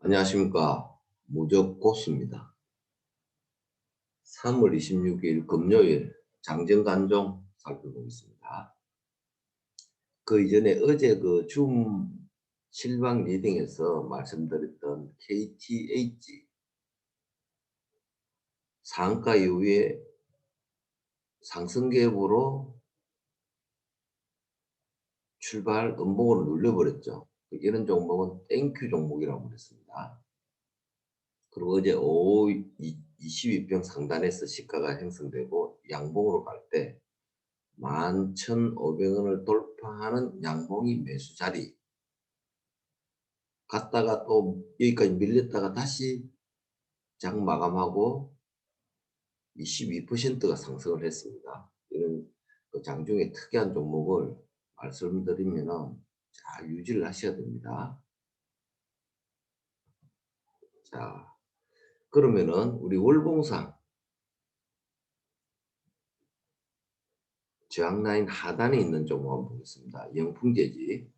안녕하십니까. 무적고수입니다. 3월 26일 금요일 장정간종 살펴보겠습니다. 그 이전에 어제 그 줌 실방 리딩에서 말씀드렸던 KTH 상가 이후에 상승 계획으로 출발 음봉으로 눌려버렸죠. 이런 종목은 땡큐 종목이라고 그랬습니다. 그리고 어제 오후 22평 상단에서 시가가 형성되고 양봉으로 갈 때 11,500원을 돌파하는 양봉이 매수 자리 갔다가 또 여기까지 밀렸다가 다시 장 마감하고 22%가 상승을 했습니다. 이런 그 장중에 특이한 종목을 말씀드리면은 잘 유지를 하셔야 됩니다. 자, 그러면은 우리 월봉상 저항 라인 하단에 있는 종목 한번 보겠습니다. 영풍재지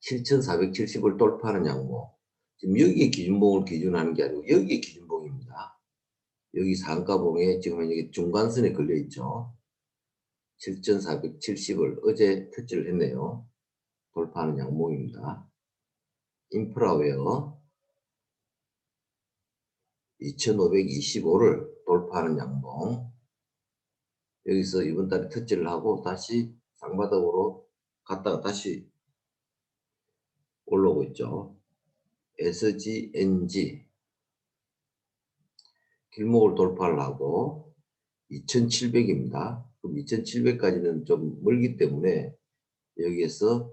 7,470을 돌파하는 양목. 지금 여기에 기준봉을 기준하는 게 아니고 여기에 기준봉입니다. 여기 상가봉에 지금 여기 중간선에 걸려 있죠. 7,470을 어제 터치를 했네요. 돌파하는 양봉입니다. 인프라웨어 2525를 돌파하는 양봉 여기서 이번 달에 터치를 하고 다시 상바닥으로 갔다가 다시 올라오고 있죠. SGNG 길목을 돌파를 하고 2700입니다. 그럼 2700까지는 좀 멀기 때문에 여기에서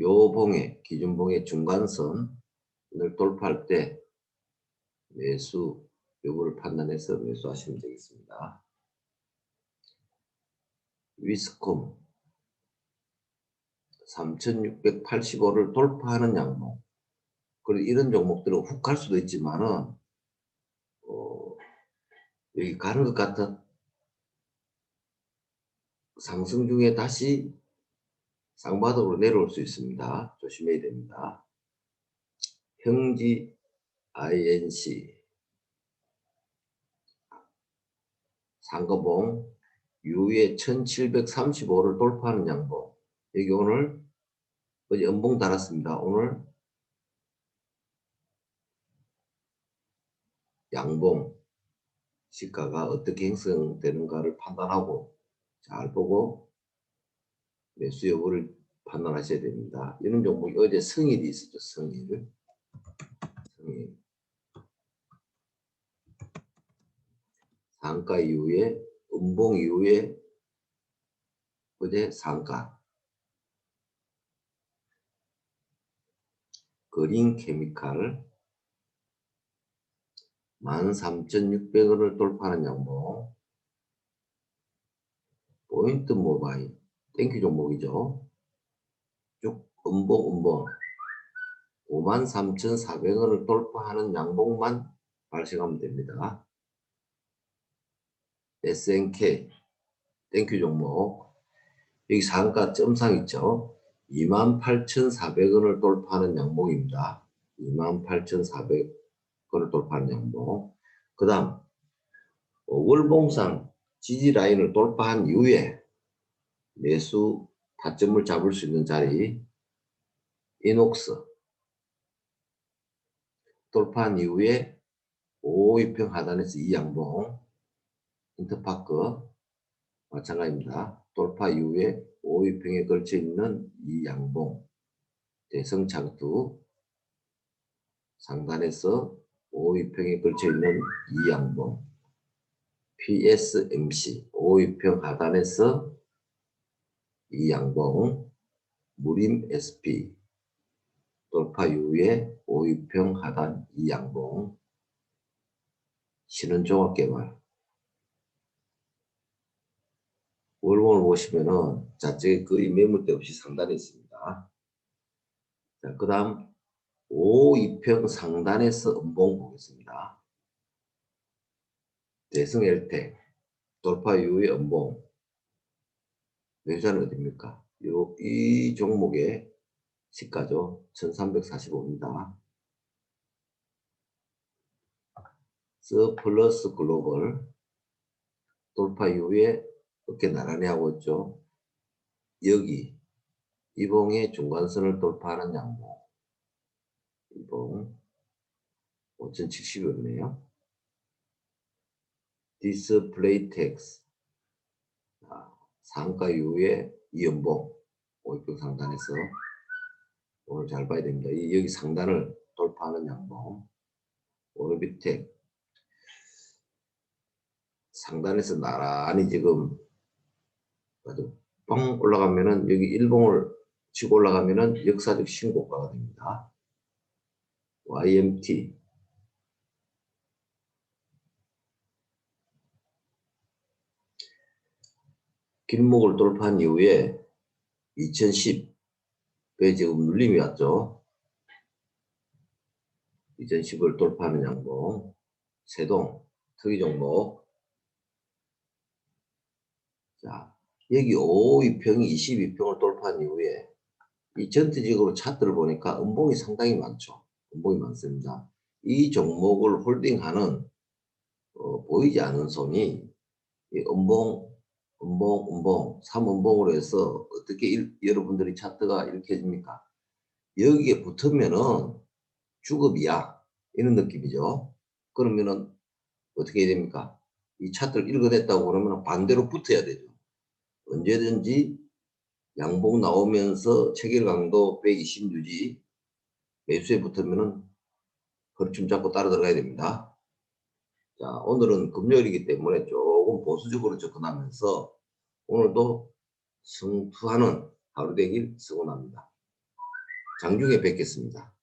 요 봉의 기준봉의 중간선을 돌파할 때 매수 여부를 판단해서 매수하시면 되겠습니다. 위스콤 3685를 돌파하는 양목 그리고 이런 종목들은 훅 갈 수도 있지만은 어, 여기 가는 것 같은 상승 중에 다시 상바닥으로 내려올 수 있습니다. 조심해야 됩니다. 형지 INC 상거봉 유에 1735를 돌파하는 양봉 여기 오늘 어제 연봉 달았습니다. 오늘 양봉 시가가 어떻게 형성되는가를 판단하고 잘 보고 매수 여부를 판단하셔야 됩니다. 이런 종목이 어제 성일이 있었죠. 성일. 성일. 상가 이후에 음봉 이후에 어제 상가. 그린 케미칼 13,600원을 돌파하는 양봉 포인트 모바일 땡큐 종목이죠. 쭉 음봉 음봉 53,400원을 돌파하는 양봉만 발생하면 됩니다. SNK 땡큐 종목 여기 상가 점상 있죠. 28,400원을 돌파하는 양봉입니다. 28,400원을 돌파하는 양봉. 그 다음 월봉상 지지 라인을 돌파한 이후에 매수 타점을 잡을 수 있는 자리 이녹스 돌파한 이후에 5위평 하단에서 이 양봉 인터파크 마찬가지입니다. 돌파 이후에 5위평에 걸쳐 있는 이 양봉 대성창투 상단에서 5위평에 걸쳐 있는 이 양봉 PSMC 5위평 하단에서 이 양봉 무림 SP 돌파 이후에 5위평 하단 이 양봉 신은종합개발 월봉을 보시면은 좌측에 거의 매물대 없이 상단에 있습니다. 자, 그 다음 5위평 상단에서 음봉 보겠습니다. 대승 엘텍 돌파 이후에 음봉 매수자는 어딥니까? 요, 이 종목에 시가죠. 1345입니다. 스 플러스 글로벌 돌파 이후에 어깨 나란히 하고 있죠. 여기 이봉의 중간선을 돌파하는 양봉 이봉 5070이었네요. 디스플레이 텍스 상가 이후에 이연봉 500평 상단에서 오늘 잘 봐야 됩니다. 이 여기 상단을 돌파하는 양봉 오르비텍 상단에서 나란히 지금 아주 뻥 올라가면은 여기 일봉을 치고 올라가면은 역사적 신고가가 됩니다. YMT 길목을 돌파한 이후에 2010에 지금 눌림이 왔죠. 2010을 돌파하는 양봉 세동 특이 종목 자 여기 5위평이 22평을 돌파한 이후에 이 전체적으로 차트를 보니까 음봉이 상당히 많죠. 음봉이 많습니다. 이 종목을 홀딩하는 어, 보이지 않는 손이 이 음봉, 음봉, 음봉, 3음봉으로 해서 어떻게 일- 여러분들이 차트가 해집니까? 여기에 붙으면은 주급이야. 이런 느낌이죠. 그러면은 어떻게 해야 됩니까? 이 차트를 읽어냈다고 그러면 반대로 붙어야 되죠. 언제든지 양봉 나오면서 체결 강도 120 유지 매수에 붙으면은 허리춤 잡고 따라 들어가야 됩니다. 자, 오늘은 금요일이기 때문에 조금 보수적으로 접근하면서 오늘도 승투하는 하루 되길 성원합니다. 장중에 뵙겠습니다.